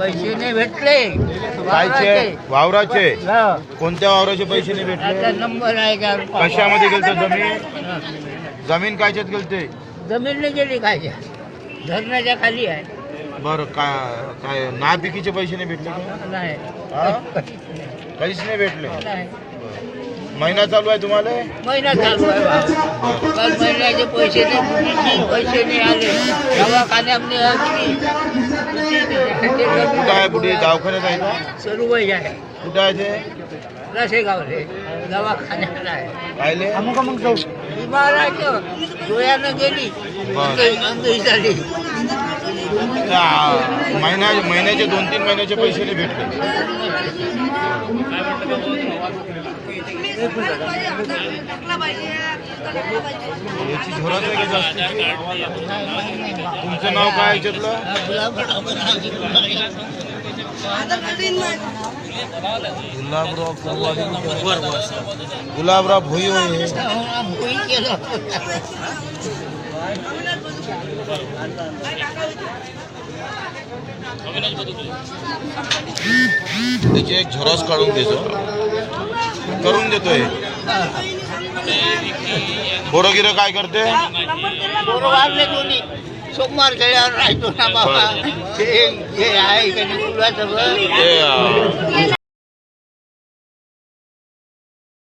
पैसे नाही भेटले. कायचे? वावराचे. कोणत्या वावराचे पैसे नाही आता भेटले नंबर आहे का? कशामध्ये गेलते जमीन. जमीन कायच्यात गेलते? जमीन नाही गेली काय धरणाच्या खाली आहे. बरं काय काय नापिकीचे पैसे नाही भेटले का? नाही. हा? काहीच नाही भेटले? नाही. महिना चालू आहे तुम्हाला? महिना चालू आहे. काल महिन्याचे पैसे नाही मुलीचे पैसे नाही आले. दवाखान्यामध्ये कुठं आहे? कुठे? दवाखान्यात आहे का? आहे कुठं आहे ते? आहे. पाहिले. डोळ्यानं गेली. बरं. झाली. त्या महिन्याचे दोन तीन महिन्याचे पैसे नाही भेटले. याची झोराच आहे का जास्तीची? तुमचं नाव काय याच्यातलं गुलाबराव पवार गुलाबराव भोई होय भुई केलं त्याची एक झोरास काढून देतो करून देतोय. पोरं गिरं काय करते? पोरं वाढले दोन्ही. सोमवार राहतो ना बाबा. बरं. ते हे आहे का नाही? तुला सगळं ते, अं,